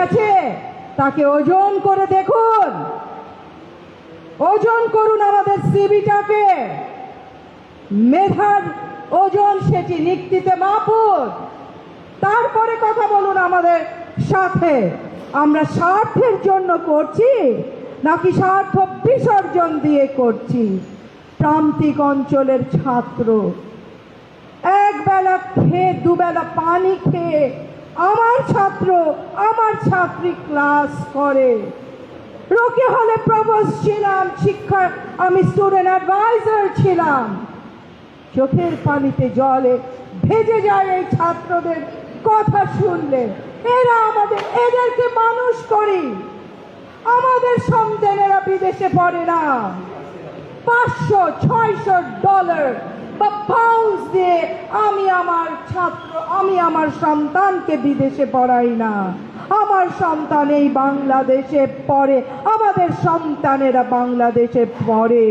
আছে, তাকে ওজন করে দেখুন। ওজন করুন আমাদের সিবিটাকে। মেধার ওজন সেটি নিক্তিতে মাপুন। তারপরে কথা বলুন আমাদের সাথে। আমরা স্বার্থের জন্য করছি, নাকি স্বার্থ বিসর্জন দিয়ে করছি? প্রান্তিক অঞ্চলের ছাত্র এক বেলা খেয়ে, দুবেলা পানি খেয়ে আমার ছাত্র, আমার ছাত্রী ক্লাস করে। রোকে হলে প্রবোস্ট ছিলাম শিক্ষা আমি স্টুডেন্ট অ্যাডভাইজার ছিলাম। চোখের পানিতে জলে ভেজে যায় এই ছাত্রদের কথা শুনলে। এরা আমাদের, এদেরকে মানুষ করি। আমাদের সন্তানেরা বিদেশে পড়ে না। পাঁচশো, ছয়শো ডলার বা পাউন্ড দিয়ে আমি আমার ছাত্র, আমি আমার সন্তানকে বিদেশে পড়াই না। আমার সন্তান এই বাংলাদেশে পড়ে, আমাদের সন্তানেরা বাংলাদেশে পড়ে,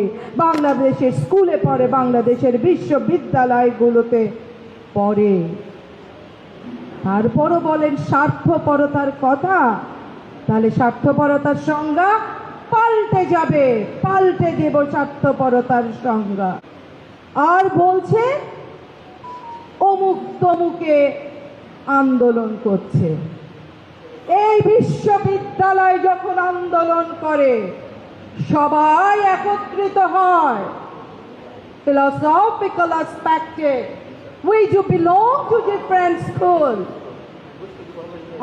বাংলাদেশের স্কুলে পড়ে, বাংলাদেশের বিশ্ববিদ্যালয়গুলোতে পড়ে। তারপরও বলেন স্বার্থপরতার কথা, তাহলে স্বার্থপরতার সংজ্ঞা পাল্টে যাবে, পাল্টে দেব স্বার্থপরতার সংজ্ঞা। আর বলছে অমুক তমুকে আন্দোলন করছে। এই বিশ্ববিদ্যালয় যখন আন্দোলন করে, সবাই একত্রিত হয়। Philosophical aspected we do belong to different schools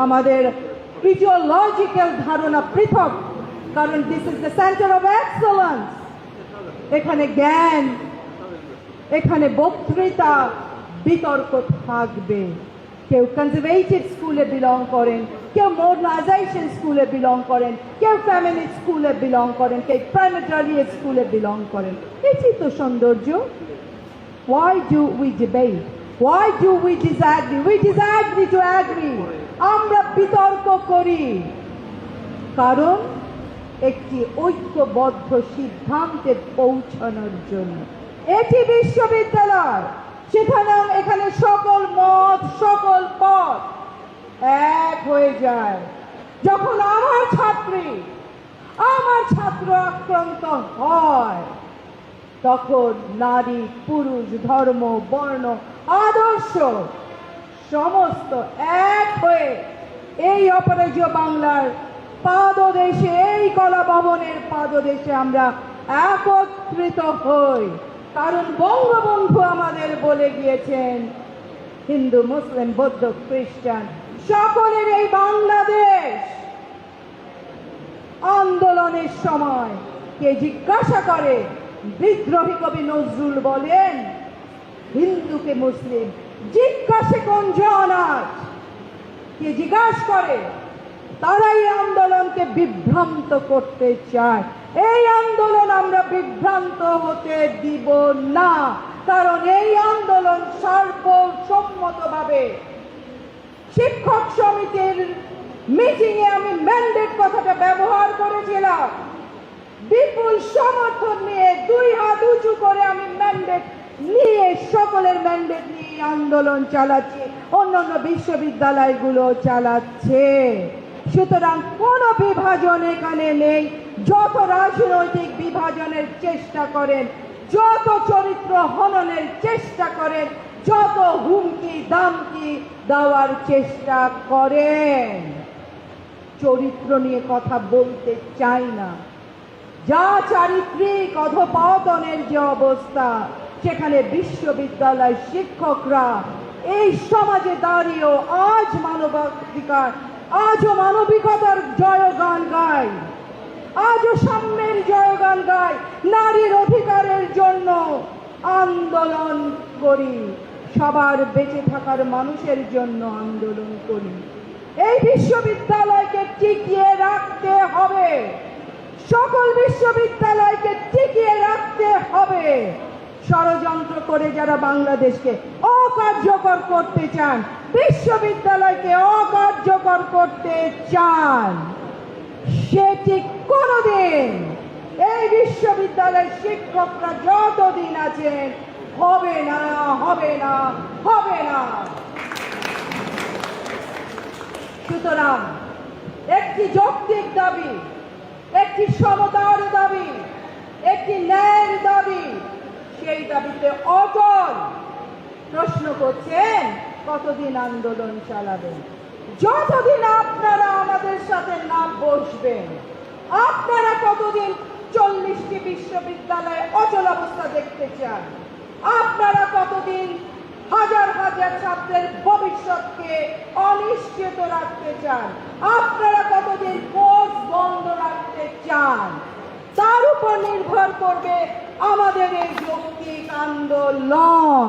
আমাদের ইডিওলজিক্যাল ধারণা পৃথক, কারণ this is the centre of excellence এখানে জ্ঞান এখানে বক্তৃতা, বিতর্ক থাকবে। কেউ কনজারভেটিভ স্কুলে বিলং করেন, কেউ মডার্নাইজেশন স্কুলে বিলং করেন, কেউ ফ্যামিলি স্কুলে বিলং করেন, কেউ প্রাইমেটারি স্কুলে বিলং করেন। এটি তো সৌন্দর্য। Why do we debate? Why do we disagree? We disagree to agree আমরা বিতর্ক করি। কারণ, একটি ঐক্যবদ্ধ সিদ্ধান্তে পৌঁছানোর জন্য। এটি বিশ্ববিদ্যালয়। সেখানে এখানে সকল মত, সকল পথ এক হয়ে যায়। যখন আমার ছাত্রী, আমার ছাত্র আক্রান্ত হয়, তখন নারী, পুরুষ, ধর্ম, বর্ণ, আদর্শ সমস্ত এক হয়ে এই অপরাজয় বাংলার পাদদেশে, এই কলা ভবনের পাদদেশে আমরা একত্রিত হই। কারণ বঙ্গবন্ধু আমাদের বলে গিয়েছেন, হিন্দু, মুসলিম, বৌদ্ধ, খ্রিস্টান, সকলের এই বাংলাদেশ আন্দোলনের সময় কে জিজ্ঞাসা করে, বিদ্রোহী কবি নজরুল বলেন, হিন্দুকে মুসলিম জিজ্ঞাসা কোন জনাজ কে জিজ্ঞাসা করে, তারাই আন্দোলনকে বিভ্রান্ত করতে চায়। এই আন্দোলন আমরা বিভ্রান্ত হতে দিব না। কারণ এই আন্দোলন সর্বসম্মতভাবে শিক্ষক সমিতির মিটিংয়ে আমি ম্যান্ডেট কথাটা ব্যবহার করেছিলাম। বিপুল সমর্থন নিয়ে দুই হাত উঁচু করে আমি ম্যান্ডেট নিয়ে সকলের ম্যান্ডেট নিয়ে আন্দোলন চালাচ্ছি। অন্যান্য বিশ্ববিদ্যালয়গুলো চালাচ্ছে। সুতরাং কোনো বিভাজন এখানে নেই। যত রাজনৈতিক বিভাজনের চেষ্টা করেন, যত চরিত্র হননের চেষ্টা করেন, যত হুমকি, দামকি দেওয়ার চেষ্টা করেন। চরিত্র নিয়ে কথা বলতে চাই না। যা চারিত্রিক অধপতনের যে অবস্থা, সেখানে বিশ্ববিদ্যালয় শিক্ষকরা এই সমাজে দাঁড়িয়েও আজ মানবাধিকার, আজও মানবিকতার জয়গান গায়। আজও সাম্যের জয়গান গায় নারীর অধিকারের জন্য আন্দোলন করি। সবার বেঁচে থাকার মানুষের জন্য আন্দোলন করি। এই বিশ্ববিদ্যালয়কে টিকিয়ে রাখতে হবে। সকল বিশ্ববিদ্যালয়কে টিকিয়ে রাখতে হবে। ষড়যন্ত্র করে যারা বাংলাদেশকে অকার্যকর করতে চান, বিশ্ববিদ্যালয়কে অকার্যকর করতে চান সেটি কোনোদিন এই বিশ্ববিদ্যালয়ের শিক্ষকরা যতদিন আছেন, হবে না হবে না হবে না। সুতরাং একটি যৌক্তিক দাবি, একটি সমতার দাবি, একটি ন্যায়ের দাবি, সেই দাবিতে অটল প্রশ্ন করছেন, কতদিন আন্দোলন চালাবেন? যতদিন আপনারা আমাদের সাথে না বসবেন, আপনারা কতদিন বিশ্ববিদ্যালয়ে অচল অবস্থা দেখতে চান। আপনারা কতদিন হাজার হাজার ছাত্রের ভবিষ্যৎকে অনিশ্চিত রাখতে চান? আপনারা কতদিন কোর্স বন্ধ রাখতে চান? তার উপর নির্ভর করবে আমাদের এই যৌক্তিক আন্দোলন।